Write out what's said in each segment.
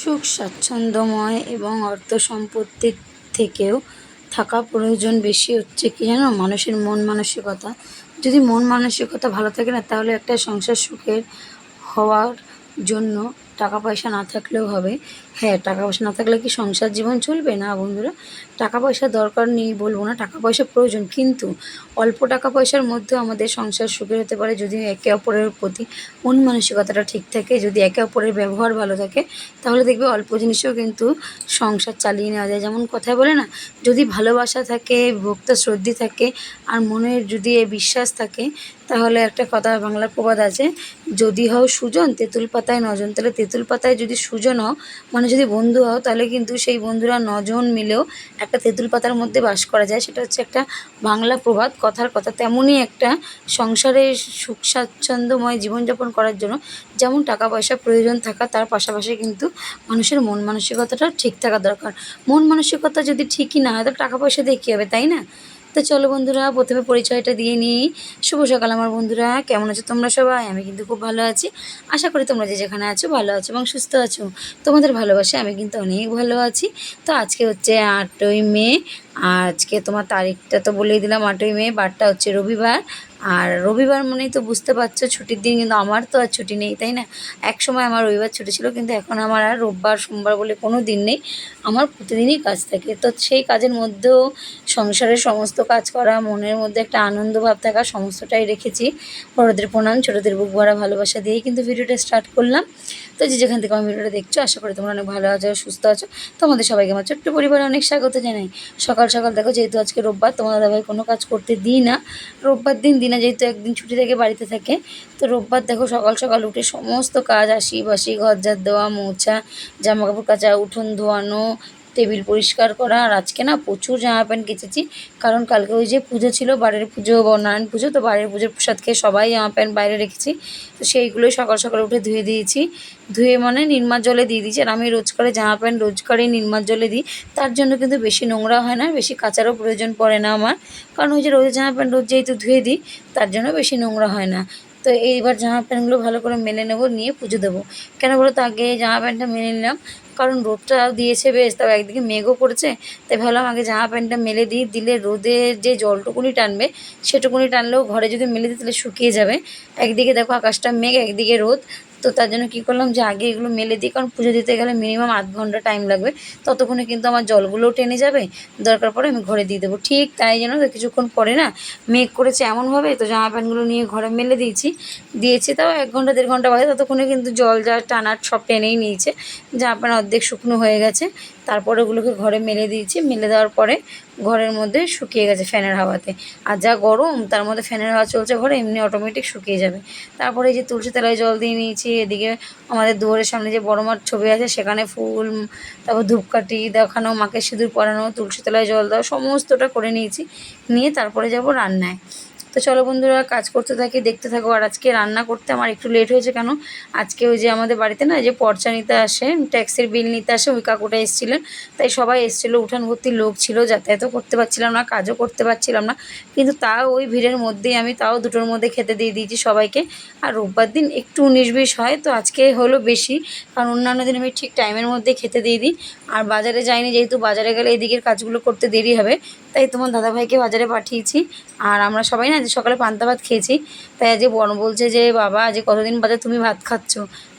সুখ, স্বাচ্ছন্দ্যময় এবং অর্থ সম্পত্তির থেকেও থাকা প্রয়োজন বেশি হচ্ছে কি জানো? মানুষের মন মানসিকতা। যদি মন মানসিকতা ভালো থাকে না, তাহলে একটা সংসার সুখের হওয়ার জন্য টাকা পয়সা না থাকলেও হবে। হ্যাঁ টাকা পয়সা না থাকলে কি সংসার জীবন চলবে? না বন্ধুরা টাকা পয়সা দরকার নেই বলব না টাকা পয়সা প্রয়োজন। কিন্তু অল্প টাকা পয়সার মধ্যেও আমাদের সংসার সুখের হতে পারে যদি একে অপরের প্রতি মন মানসিকতাটা ঠিক থাকে, যদি একে অপরের ব্যবহার ভালো থাকে, তাহলে দেখবে অল্প জিনিসেও কিন্তু সংসার চালিয়ে নেওয়া যায়। যেমন কথায় বলে না, যদি ভালোবাসা থাকে, ভক্ত শ্রদ্ধি থাকে, আর মনের যদি বিশ্বাস থাকে, তাহলে একটা কথা বাংলা প্রবাদ আছে, যদি হও সুজন, তেঁতুল পাতায় নজন। তাহলে তেঁতুল পাতায় যদি সুজন হও মানে যদি বন্ধু হও, তাহলে কিন্তু সেই বন্ধুরা নজন মিলেও একটা তেঁতুল পাতার মধ্যে বাস করা যায়, সেটা হচ্ছে একটা বাংলা প্রবাদ, কথার কথা। তেমনই একটা সংসারে সুখ, স্বাচ্ছন্দ্যময় জীবনযাপন করার জন্য যেমন টাকা পয়সা প্রয়োজন থাকা, তার পাশাপাশি কিন্তু মানুষের মন মানসিকতাটা ঠিক থাকা দরকার। মন মানসিকতা যদি ঠিকই না হয়, তো টাকা পয়সা দিয়ে কী হবে, তাই না? তো চলো বন্ধুরা, প্রথমে পরিচয়টা দিয়ে নিই। শুভ সকাল আমার বন্ধুরা, কেমন আছো তোমরা সবাই? আমি কিন্তু খুব ভালো আছি। আশা করি তোমরা যে যেখানে আছো ভালো আছো এবং সুস্থ আছো। তোমাদের ভালোবাসে আমি কিন্তু অনেক ভালো আছি। তো আজকে হচ্ছে আটই মে, আজকে তোমার তারিখটা তো বলেই দিলাম আটই মে, বারটা হচ্ছে রবিবার। আর রবিবার মানেই তো বুঝতে পারছ, ছুটির দিন কিন্তু আমার তো আর ছুটি নেই, তাই না? এক সময় আমার রবিবার ছুটি ছিল, কিন্তু এখন আমার আর রোববার, সোমবার বলে কোনো দিন নেই, আমার প্রতিদিনই কাজ থাকে। তো সেই কাজের মধ্যেও সংসারের সমস্ত কাজ করা, মনের মধ্যে একটা আনন্দ ভাব থাকা, সমস্তটাই রেখেছি। বড়দের প্রণাম, ছোটোদের বুক ভরা ভালোবাসা দিয়েই কিন্তু ভিডিওটা স্টার্ট করলাম। তো যে যেখান থেকে আমার ভিডিওটা দেখছ, আশা করি তোমরা অনেক ভালো আছো, সুস্থ আছো। তোমাদের সবাইকে আমার ছোট্ট পরিবারে অনেক স্বাগত জানাই। সকাল সকাল দেখো, যেহেতু আজকে রোববার তোমার দাদাভাই কোনো কাজ করতে দিই না। রোববার দিন দিনা যেহেতু একদিন ছুটি থেকে বাড়িতে থাকে, তো রোববার দেখো সকাল সকাল উঠে সমস্ত কাজ আসি বাসি ঘর ঝাড় দেওয়া, মোছা জামা কাপড় কাচা, উঠোন ধোয়ানো টেবিল পরিষ্কার করা, আর আজকে না প্রচুর জামা প্যান্ট কেচেছি। কারণ কালকে ওই যে পুজো ছিল, বাড়ির পুজো বা নারায়ণ পুজো, তো বাড়ির পুজোর প্রসাদ খেয়ে সবাই জামা প্যান্ট বাইরে রেখেছি। তো সেইগুলোই সকাল সকাল উঠে ধুয়ে দিয়েছি। ধুয়ে মানে নির্মার জলে দিয়ে দিয়েছি, আর আমি রোজ করে জামা প্যান্ট রোজ করেই নির্মার জলে দিই। তার জন্য কিন্তু বেশি নোংরা হয় না, বেশি কাচারও প্রয়োজন পড়ে না আমার। কারণ ওই যে রোজ জামা প্যান্ট রোজ যেহেতু ধুয়ে দিই, তার জন্য বেশি নোংরা হয় না। তো এইবার জামা প্যান্টগুলো ভালো করে মেলে নেব, নিয়ে পুজো দেবো। কেন বলো তো, আগে জামা প্যান্টটা মেনে নিলাম। কারণ রোদটা দিয়েছে বেশ, তাও একদিকে মেঘও পড়েছে তাই ভাবলাম আগে জামা প্যান্টটা মেলে দিই, দিলে রোদে যে জলটুকুনি টানবে, সেটুকুনি টানলেও ঘরে যদি মেলে দিই তাহলে শুকিয়ে যাবে। একদিকে দেখো আকাশটা মেঘ, একদিকে রোদ। তো তার জন্য কী করলাম যে আগে এগুলো মেলে দিই, কারণ পুজো দিতে গেলে মিনিমাম আধ ঘণ্টা টাইম লাগবে। ততক্ষণে কিন্তু আমার জলগুলোও টেনে যাবে, দরকার পড়ে আমি ঘরে দিয়ে দেবো। ঠিক তাই যেন কিছুক্ষণ পরে না মেঘ করেছে এমনভাবে, তো জামা প্যান্টগুলো নিয়ে ঘরে মেলে দিয়েছি। দিয়েছি তাও এক ঘণ্টা, দেড় ঘণ্টা বাদে ততক্ষণে কিন্তু জল যা টানার সব টেনেই নিয়েছে। জামা প্যান্ট অর্ধেক শুকনো হয়ে গেছে, তারপরে ওগুলোকে ঘরে মেলে দিয়েছি। মেলে দেওয়ার পরে ঘরের মধ্যে শুকিয়ে গেছে ফ্যানের হাওয়াতে। আর যা গরম, তার মধ্যে ফ্যানের হাওয়া চলছে, ঘরে এমনি অটোমেটিক শুকিয়ে যাবে। তারপরে এই যে তুলসী তলায় জল দিয়ে নিয়েছি, এদিকে আমাদের দুয়ারের সামনে যে বড় মার ছবি আছে, সেখানে ফুল, তারপর ধূপকাঠি দেখানো, মাকে সিঁদুর পরানো, তুলসী তলায় জল দেওয়া, সমস্তটা করে নিয়েছি। নিয়ে তারপরে যাব রান্নায়। তো চলো বন্ধুরা, কাজ করতে থাকি, দেখতে থাকো। আর আজকে রান্না করতে আমার একটু লেট হয়েছে কেন? আজকে ওই যে আমাদের বাড়িতে না যে পর্চা নিতে আসে, ট্যাক্সির বিল নিতে আসে, ওই কাকুটা এসেছিলেন। তাই সবাই এসেছিল উঠান ভর্তি লোক ছিল, যাতায়াতও করতে পারছিলাম না, কাজও করতে পারছিলাম না। কিন্তু তাও ওই ভিড়ের মধ্যেই আমি তাও দুটোর মধ্যে খেতে দিয়ে দিয়েছি সবাইকে। আর রোববার দিন একটু বিশ হয়, তো আজকে হলো বেশি। কারণ অন্যান্য দিন আমি ঠিক টাইমের মধ্যে খেতে দিয়ে দিই। আর বাজারে যাইনি, যেহেতু বাজারে গেলে এদিকের কাজগুলো করতে দেরি হবে, তাই তোমার দাদাভাইকে বাজারে পাঠিয়েছি। আর আমরা সবাই না সকালে পান্তা ভাত খেয়েছি। তাই আজকে বন বলছে যে, বাবা, আজকে কতদিন বাদে তুমি ভাত খাচ্ছ?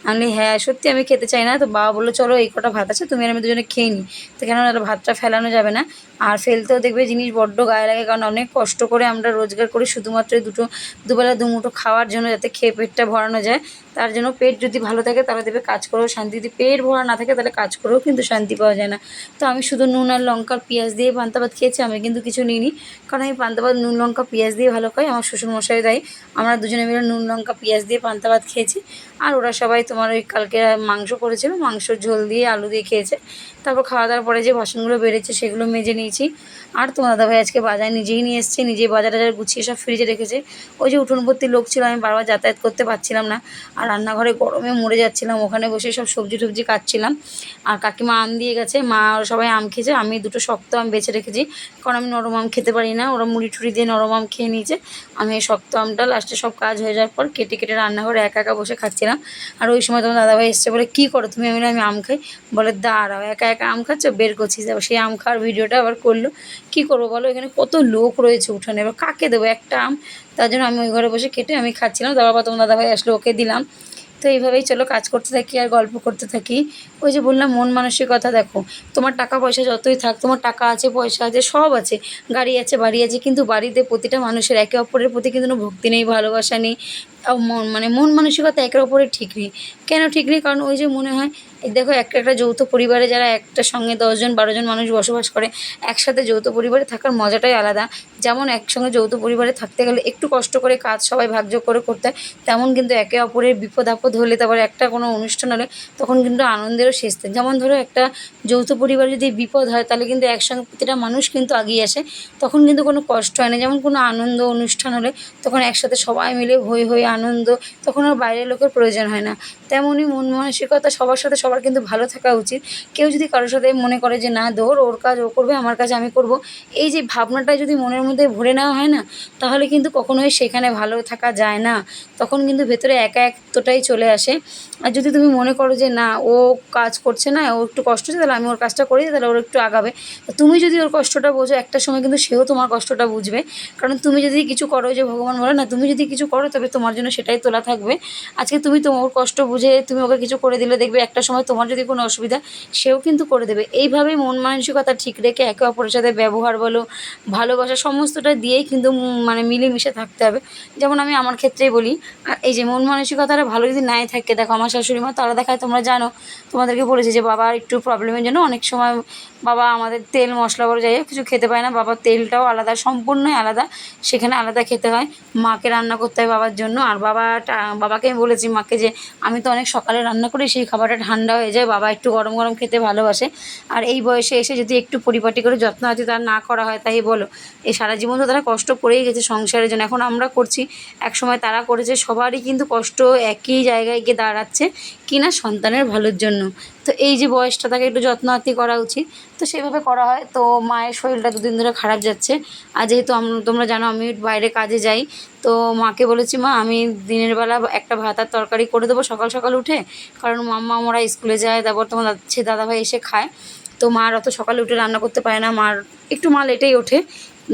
আমি হ্যাঁ সত্যি আমি খেতে চাই না। তো বাবা বলল, চলো এই কটা ভাত আছে, তুমি আর আমি দুজনে খেয়ে নিই তো কেন ভাতটা ফেলানো যাবে না। আর ফেলতেও দেখবে জিনিস বড্ড গায়ে লাগে, কারণ অনেক কষ্ট করে আমরা রোজগার করি শুধুমাত্র দুটো, দুবেলা দুমুঠো খাওয়ার জন্য যাতে খেয়ে পেটটা ভরানো যায়। তার জন্য পেট যদি ভালো থাকে তাহলে দেবে কাজ করেও শান্তি। যদি পেট ভরা না থাকে তাহলে কাজ করেও কিন্তু শান্তি পাওয়া যায় না। তো আমি শুধু নুন আর লঙ্কার পেঁয়াজ দিয়ে পান্তা ভাত খেয়েছি, আমি কিন্তু কিছু নিইনি। কারণ আমি পান্তা ভাত, নুন, লঙ্কা, পেঁয়াজ দিয়ে ভালো খাই। আমার শ্বশুরমশাই দেয় আমরা দুজনে মিলে নুন, লঙ্কা, পেঁয়াজ দিয়ে পান্তা ভাত খেয়েছি। আর ওরা সবাই তোমার ওই কালকে মাংস করেছিল মাংস ঝোল দিয়ে আলু দিয়ে খেয়েছে। তারপর খাওয়া দাওয়ার পরে যে বাসনগুলো বেড়েছে সেগুলো মেজে নিয়েছি। আর তোমার দাদাভাই আজকে বাজার নিজেই নিয়ে এসছে, নিজেই বাজার টাজার গুছিয়ে সব ফ্রিজে রেখেছে। ওই যে উঠোন ভর্তি লোক ছিল, আমি বারবার যাতায়াত করতে পারছিলাম না। আর রান্নাঘরে গরমে মরে যাচ্ছিলাম, ওখানে বসে সব সবজি টবজি কাটছিলাম। আর কাকিমা আম দিয়ে গেছে, মা সবাই আম খেয়েছে, আমি দুটো শক্ত আম বেছে রেখেছি। কারণ আমি নরম আম খেতে পারি না, ওরা মুড়ি টুড়ি দিয়ে নরম আম খেয়ে নিয়েছে। আমি এই শক্ত আমটা লাস্টে সব কাজ হয়ে যাওয়ার পর কেটে কেটে রান্নাঘরে একা একা বসে খাচ্ছিলাম। আর ওই সময় তোমার দাদাভাই এসছে বলে, কী করো তুমি? আমি আমি আম খাই। বলে, দাঁড়াও, একা একা আম খাচ্ছ? বের করছিস। আবার সেই আম খাওয়ার ভিডিওটা আবার করল। কী করব বলো? এখানে কত লোক রয়েছে উঠানে। এবার কাকে দেবো? একটা আম। তার জন্য আমি ওই ঘরে বসে কেটে আমি খাচ্ছিলাম। তারপর আবার তোমার দাদাভাই আসলো, ওকে দিলাম। তো এইভাবেই চলো, কাজ করতে থাকি আর গল্প করতে থাকি। ওই যে বললাম, মন মানসিকতা দেখো। তোমার টাকা পয়সা যতই থাক, তোমার টাকা আছে, পয়সা আছে, সব আছে। গাড়ি আছে, বাড়ি আছে, কিন্তু বাড়িতে প্রতিটা মানুষের একে অপরের প্রতি কিন্তু কোনো ভক্তি নেই, ভালোবাসা নেই। মন মানে মন মানসিকতা একের অপরের ঠিক নেই। কেন ঠিক নেই? কারণ ওই যে মনে হয় দেখো, একটা একটা যৌথ পরিবারে যারা একটা সঙ্গে দশজন, বারোজন মানুষ বসবাস করে, একসাথে যৌথ পরিবারে থাকার মজাটাই আলাদা। যেমন একসঙ্গে যৌথ পরিবারে থাকতে গেলে একটু কষ্ট করে কাজ সবাই ভাগযোগ করে করতে হয়, তেমন কিন্তু একে অপরের বিপদ আপদ হলে, তারপর একটা কোনো অনুষ্ঠান হলে তখন কিন্তু আনন্দেরও শেষ থাকে যেমন ধরো, একটা যৌথ পরিবারে যদি বিপদ হয়, তাহলে কিন্তু একসঙ্গে প্রতিটা মানুষ কিন্তু আগিয়ে আসে, তখন কিন্তু কোনো কষ্ট হয় না। যেমন কোনো আনন্দ অনুষ্ঠান হলে তখন একসাথে সবাই মিলে হই হই আনন্দ, তখন আর বাইরের লোকের প্রয়োজন হয় না। তেমনই মন মানসিকতা সবার সাথে সবার কিন্তু ভালো থাকা উচিত। কেউ যদি কারোর সাথে মনে করে যে, না দৌড়, ওর কাজ ও করবে, আমার কাজ আমি করব। এই যে ভাবনাটা যদি মনের মধ্যে ভরে নেওয়া হয় না, তাহলে কিন্তু কখনোই সেখানে ভালো থাকা যায় না। তখন কিন্তু ভেতরে একা একতটাই চলে আসে। আর যদি তুমি মনে করো যে, না, ও কাজ করছে না, ও একটু কষ্ট হচ্ছে, তাহলে আমি ওর কাজটা করি, তাহলে ওর একটু আগাবে। তুমি যদি ওর কষ্টটা বোঝো, একটা সময় কিন্তু সেও তোমার কষ্টটা বুঝবে। কারণ তুমি যদি কিছু করো যে, ভগবান বলে, না, তুমি যদি কিছু করো, তবে তোমার জন্য সেটাই তোলা থাকবে। আজকে তুমি তোমার কষ্ট বুঝে তুমি ওকে কিছু করে দিলে, দেখবে একটা সময় তোমার যদি কোনো অসুবিধা সেও কিন্তু করে দেবে। এইভাবেই মন মানসিকতা ঠিক রেখে একে অপরের সাথে ব্যবহার বলো, ভালোবাসা, সমস্তটা দিয়েই কিন্তু মানে মিলেমিশে থাকতে হবে। যেমন আমি আমার ক্ষেত্রেই বলি আর এই যে মন মানসিকতাটা ভালো যদি নাই থাকে, দেখো আমার শাশুড়ি মা তারা দেখায়, তোমরা জানো, তোমাদেরকে বলেছে যে বাবার একটু প্রবলেমের জন্য অনেক সময় বাবা আমাদের তেল, মশলা বলে, যাই কিছু খেতে পায় না। বাবার তেলটাও আলাদা, সম্পূর্ণই আলাদা। সেখানে আলাদা খেতে হয়। মাকে রান্না করতে হয় বাবার জন্য। আর বাবাটা, বাবাকে বলেছি মাকে যে, আমি তো অনেক সকালে রান্না করি, সেই খাবারটা ঠান্ডা হয়ে যায়, বাবা একটু গরম গরম খেতে ভালোবাসে। আর এই বয়সে এসে যদি একটু পরিপাটি করে যত্ন আছে তার না করা হয়, তাই বলো। এই সারা জীবন তো তারা কষ্ট করেই গেছে সংসারের জন্য। এখন আমরা করছি, একসময় তারা করেছে, সবারই কিন্তু কষ্ট একই জায়গায় গিয়ে দাঁড়াচ্ছে কিনা সন্তানের ভালোর জন্য। তো এই যে বয়সটা, তাকে একটু যত্ন আত্তি করা উচিত। তো সেভাবে করা হয়। তো মায়ের শরীরটা দুদিন ধরে খারাপ যাচ্ছে। আর যেহেতু তোমরা জানো আমি বাইরে কাজে যাই, তো মাকে বলেছি, মা, আমি দিনের বেলা একটা ভাত আর তরকারি করে দেবো সকাল সকাল উঠে। কারণ মাম্মা ওরা স্কুলে যায়, তারপর তোমার সে দাদাভাই এসে খায়। তো মার অত সকালে উঠে রান্না করতে পারে না। মার, একটু মা লেটেই ওঠে।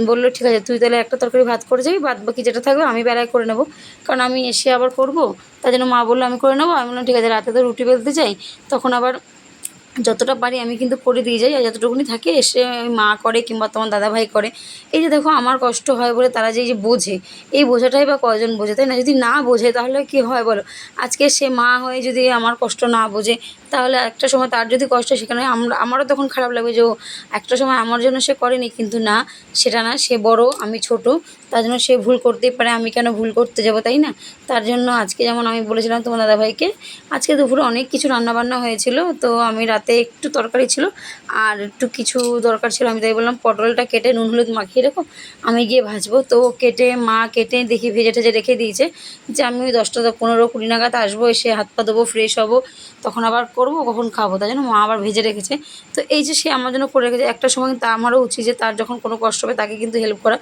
বলল, ঠিক আছে, তুই তাহলে একটা তরকারি ভাত করে যাবি, বাদ বাকি যেটা থাকবে আমি বেলায় করে নেব। কারণ আমি এসে আবার করব, তার জন্য মা বলল, আমি করে নেব। আমি বললাম, ঠিক আছে, রাতে তো রুটি বেলতে যাই তখন আবার যতটা পারি আমি কিন্তু করে দিয়ে যাই, আর যতটুকুনি থাকে এসে মা করে কিংবা তোমার দাদাভাই করে। এই যে দেখো, আমার কষ্ট হয় বলে তারা যে এই যে বোঝে, এই বোঝাটাই বা কজন বোঝে? তাই না? যদি না বোঝে তাহলে কি হয় বলো? আজকে সে মা হয়ে যদি আমার কষ্ট না বোঝে তাহলে একটা সময় তার যদি কষ্ট সেখানে আমরা, আমারও তখন খারাপ লাগবে যে একটা সময় আমার জন্য সে করেনি, কিন্তু না, সেটা না, সে বড়, আমি ছোট, তার জন্য সে ভুল করতেই পারে, আমি কেন ভুল করতে যাব, তাই না? তার জন্য আজকে যেমন আমি বলেছিলাম তোমার দাদাভাইকে, আজকে দুপুরে অনেক কিছু রান্নাবান্না হয়েছিল, তো আমি রাতে একটু তরকারি ছিল, আর একটু কিছু দরকার ছিল, আমি তাই বললাম, পটলটা কেটে নুন হলুদ মাখিয়ে রেখো, আমি গিয়ে ভাজবো, তো কেটে, মা কেটে দেখি ভেজে টেজে রেখে দিয়েছে, যে আমি ওই দশটা পনেরো কুড়ি নাগাদ আসব, এসে হাত পা দেবো ফ্রেশ হব তখন আবার করব, কখন খাব তাই জন্য মা আবার ভেজে রেখেছে। তো এই যে সে আমার জন্য করে রেখেছে, একটা সময় তা আমারও উচিত যে তার যখন কোনো কষ্ট হবে তাকে কিন্তু হেল্প করা।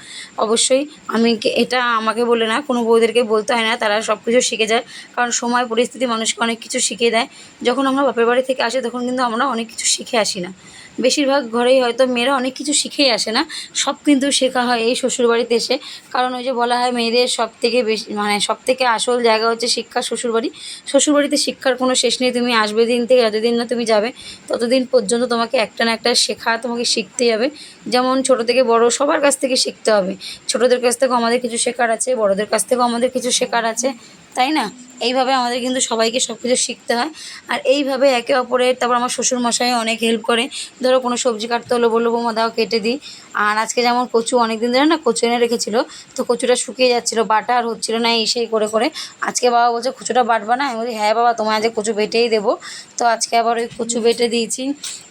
অবশ্যই আমি এটা আমাকে বলে না, কোনো বউদেরকে বলতে হয় না, তারা সব কিছু শিখে যায়। কারণ সময়, পরিস্থিতি মানুষকে অনেক কিছু শিখিয়ে দেয়। যখন আমরা বাপের বাড়ি থেকে আসি, তখন কিন্তু আমরা অনেক কিছু শিখে আসি না। বেশিরভাগ ঘরেই হয়তো মেয়েরা অনেক কিছু শিখেই আসে না। সব কিন্তু শেখা হয় এই শ্বশুরবাড়িতে এসে। কারণ ওই যে বলা হয় মেয়েদের সব থেকে বেশি মানে সব থেকে আসল জায়গা হচ্ছে শিক্ষা শ্বশুরবাড়ি। শ্বশুরবাড়িতে শিক্ষার কোনো শেষ নেই, তুমি আসবে দিন থেকে যতদিন না তুমি যাবে, ততদিন পর্যন্ত তোমাকে একটা না একটা শেখা তোমাকে শিখতেই হবে। যেমন ছোট থেকে বড় সবার কাছ থেকে শিখতে হবে। ছোটদের কাছ থেকেও আমাদের কিছু শেখার আছে, বড়দের কাছ থেকেও আমাদের কিছু শেখার আছে, তাই না? এইভাবে আমাদের কিন্তু সবাইকে সব কিছু শিখতে হয়। আর এইভাবে একে অপরের, তারপর আমার শ্বশুর মশাই অনেক হেল্প করে। ধরো কোনো সবজি কাটতে হলো বলল, বৌমা দাও, কেটে দিই। আর আজকে যেমন কচু অনেক দিন ধরে না কচু এনে রেখেছিলো, তো কচুটা শুকিয়ে যাচ্ছিল, বাটা আর হচ্ছিল না, এই সেই করে করে। আজকে বাবা বলছে, কচুটা বাটবা না? আমি বলি হ্যাঁ বাবা, তোমায় আজকে কচু বেটেই দেবো। তো আজকে আবার ওই কচু বেটে দিয়েছি।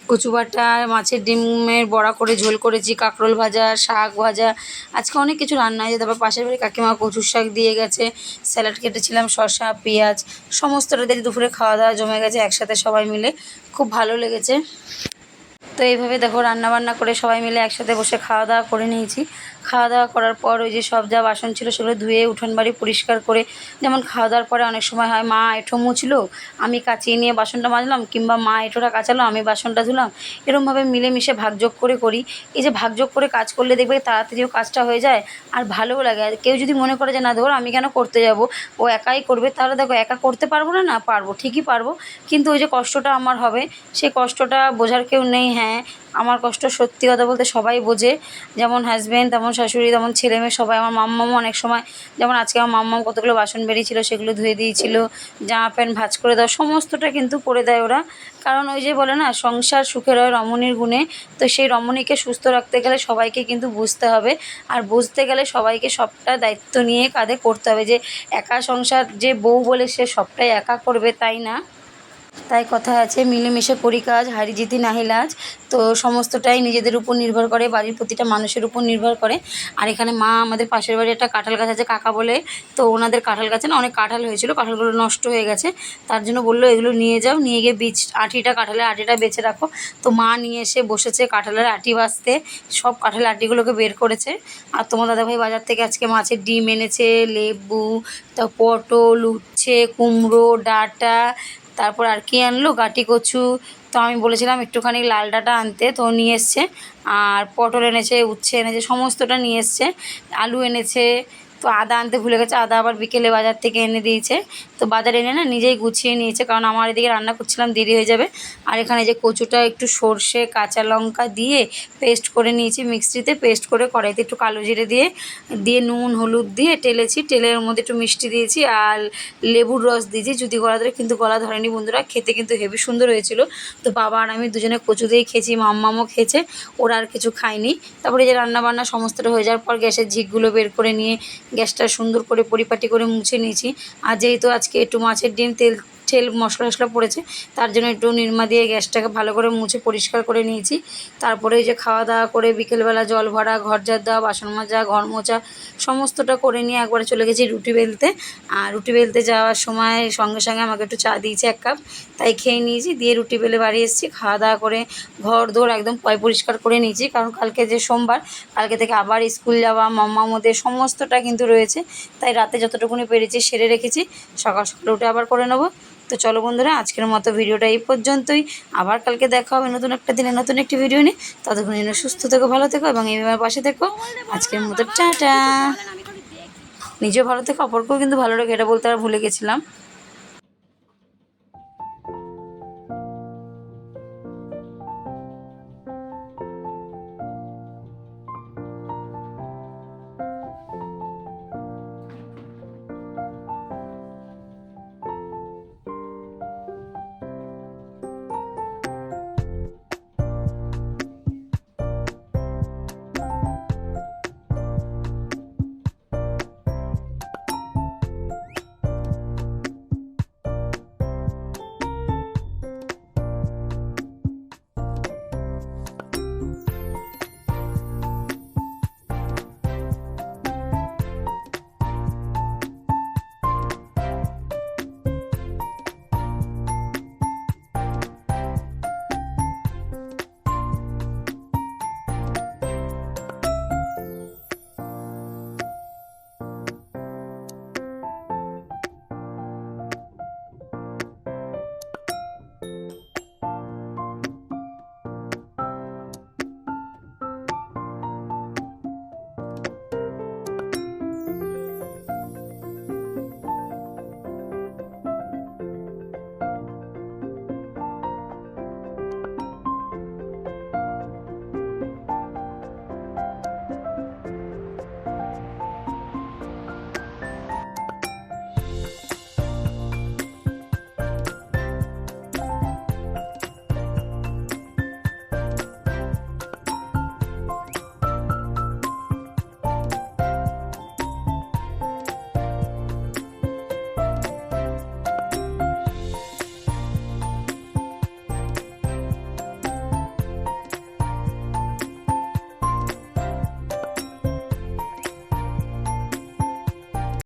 কচু বাটা, মাছের ডিমের বড়া করে, ঝোল করেছি, কাঁকরোল ভাজা, শাক ভাজা। আজকে অনেক কিছু রান্না হয়েছে। তারপর পাশের বাড়ি কাকিমা কচুর শাক দিয়ে গেছে। স্যালাড কেটেছিলাম, শসা পেঁয়াজ, সমস্তটা দেখি দুপুরে খাওয়া দাওয়া জমে গেছে, একসাথে সবাই মিলে। খুব ভালো লেগেছে। তো এইভাবে দেখো, রান্নাবান্না করে সবাই মিলে একসাথে বসে খাওয়া দাওয়া করে নিয়েছি। খাওয়া দাওয়া করার পর ওই যে সব যা বাসন ছিল সেগুলো ধুয়ে উঠোন বাড়ি পরিষ্কার করে যেমন খাওয়া দাওয়ার পরে অনেক সময় হয়, মা এঁঠো মুছলো, আমি কাচিয়ে নিয়ে বাসনটা মাজলাম কিংবা মা এঁঠোটা কাচালো, আমি বাসনটা ধুলাম। এরমভাবে মিলেমিশে ভাগযোগ করে করি। এই যে ভাগযোগ করে কাজ করলে দেখবে তাড়াতাড়িও কাজটা হয়ে যায় আর ভালোও লাগে। আর কেউ যদি মনে করে যে, না ধর, আমি কেন করতে যাব? ও একাই করবে, তাহলে দেখো একা করতে পারব না না পারব, ঠিকই পারব। কিন্তু ওই যে কষ্টটা আমার হবে, সেই কষ্টটা বোঝার কেউ নেই হ্যাঁ আমার কষ্ট সত্যি কথা বলতে সবাই বোঝে। যেমন হাজব্যান্ড তেমন শাশুড়ি তেমন ছেলে মেয়ে সবাই, আমার মাম্মামও অনেক সময়, যেমন আজকে আমার মাম্মাম কতগুলো বাসন বেরিয়েছিল সেগুলো ধুয়ে দিয়েছিল জামা প্যান্ট ভাঁজ করে দেওয়া, সমস্তটা কিন্তু করে দেয় ওরা। কারণ ওই যে বলে না, সংসার সুখের হয় রমণীর গুণে, তো সেই রমণীকে সুস্থ রাখতে গেলে সবাইকে কিন্তু বুঝতে হবে, আর বুঝতে গেলে সবাইকে সবটা দায়িত্ব নিয়ে কাঁধে করতে হবে যে, একা সংসার, যে বউ বলে সে সবটাই একা করবে, তাই না? তাই কথা আছে, মিলেমিশে করি কাজ, হারি জিতি নাহি লাজ। তো সমস্তটাই নিজেদের উপর নির্ভর করে, বাড়ির প্রতিটা মানুষের উপর নির্ভর করে। আর এখানে মা আমাদের পাশের বাড়ি একটা কাঁঠাল গাছ আছে কাকা বলে। তো ওনাদের কাঁঠাল গাছে না অনেক কাঁঠাল হয়েছিল, কাঁঠালগুলো নষ্ট হয়ে গেছে। তার জন্য বলল, এগুলো নিয়ে যাও, নিয়ে গিয়ে বীজ আটিটা কাঁঠালের আটিটা বেছে রাখো। তো মা নিয়ে এসে বসেছে কাঁঠালের আটি বাছতে সব কাঁঠালের আটিগুলোকে বের করেছে। আর তোমার দাদাভাই বাজার থেকে আজকে মাছের ডিম এনেছে, লেবু, তা পটল, উচ্ছে, কুমড়ো, ডাঁটা তারপর আর কি আনলো? গাটি কচু। তো আমি বলেছিলাম একটুখানি লাল ডাটা আনতে, তো নিয়ে এসছে। আর পটল এনেছে, উচ্ছে এনেছে, সমস্তটা নিয়ে এসছে। আলু এনেছে তো আদা আনতে ভুলে গেছে, আদা আবার বিকেলে বাজার থেকে এনে দিয়েছে। তো বাজারে এনে না নিজেই গুছিয়ে নিয়েছে, কারণ আমার এদিকে রান্না করছিলাম, দেরি হয়ে যাবে। আর এখানে যে কচুটা একটু সর্ষে, কাঁচা লঙ্কা দিয়ে পেস্ট করে নিয়েছি মিক্সিতে, পেস্ট করে কড়াইতে একটু কালো জিরে দিয়ে দিয়ে নুন, হলুদ দিয়ে টেলেছি টেলের মধ্যে একটু মিষ্টি দিয়েছি আর লেবুর রস দিয়েছি, যদি গলা ধরে, কিন্তু গলা ধরেনি বন্ধুরা, খেতে কিন্তু হেভি সুন্দর হয়েছিল। তো বাবা আর আমি দুজনে কচু দিয়েই খেয়েছি, মাম্মামও খেয়েছে, ওরা আর কিছু খায়নি। তারপরে যে রান্নাবান্না সমস্তটা হয়ে যাওয়ার পর গ্যাসের ঝিকগুলো বের করে নিয়ে গ্যাসটা সুন্দর করে পরিপাটি করে মুছে নিয়েছি। আর যেহেতু আজকে একটু মাছের ডিম তেল তেল, মশলা টশলা পড়েছে, তার জন্য একটু নির্মা দিয়ে গ্যাসটাকে ভালো করে মুছে পরিষ্কার করে নিয়েছি। তারপরে এই যে খাওয়া দাওয়া করে বিকেলবেলা জল ভরা ঘর ঝাড় দেওয়া, বাসন মাজা, ঘর মোচা সমস্তটা করে নিয়ে একবারে চলে গেছি রুটি বেলতে। আর রুটি বেলতে যাওয়ার সময় সঙ্গে সঙ্গে আমাকে একটু চা দিয়েছে এক কাপ, তাই খেয়ে নিয়েছি, দিয়ে রুটি বেলে বাড়ি এসেছি, খাওয়া দাওয়া করে ঘর দৌড় একদম পয় পরিষ্কার করে নিয়েছি, কারণ কালকে যে সোমবার, কালকে থেকে আবার স্কুল যাওয়া মাম্মা মধ্যে সমস্তটা কিন্তু রয়েছে, তাই রাতে যতটুকুনি পেরেছি সেরে রেখেছি, সকাল সকাল উঠে আবার করে নেব। তো চলো বন্ধুরা, আজকের মতো ভিডিওটা এই পর্যন্তই। আবার কালকে দেখা হবে নতুন একটা দিনে নতুন একটি ভিডিও নিয়ে। ততক্ষণ সুস্থ থেকো, ভালো থেকো এবং এই পাশে থেকো। আজকের মতো টাটা। নিজেও ভালো থেকো, অপরকেও কিন্তু ভালো রেখে, এটা বলতে আর ভুলে গেছিলাম।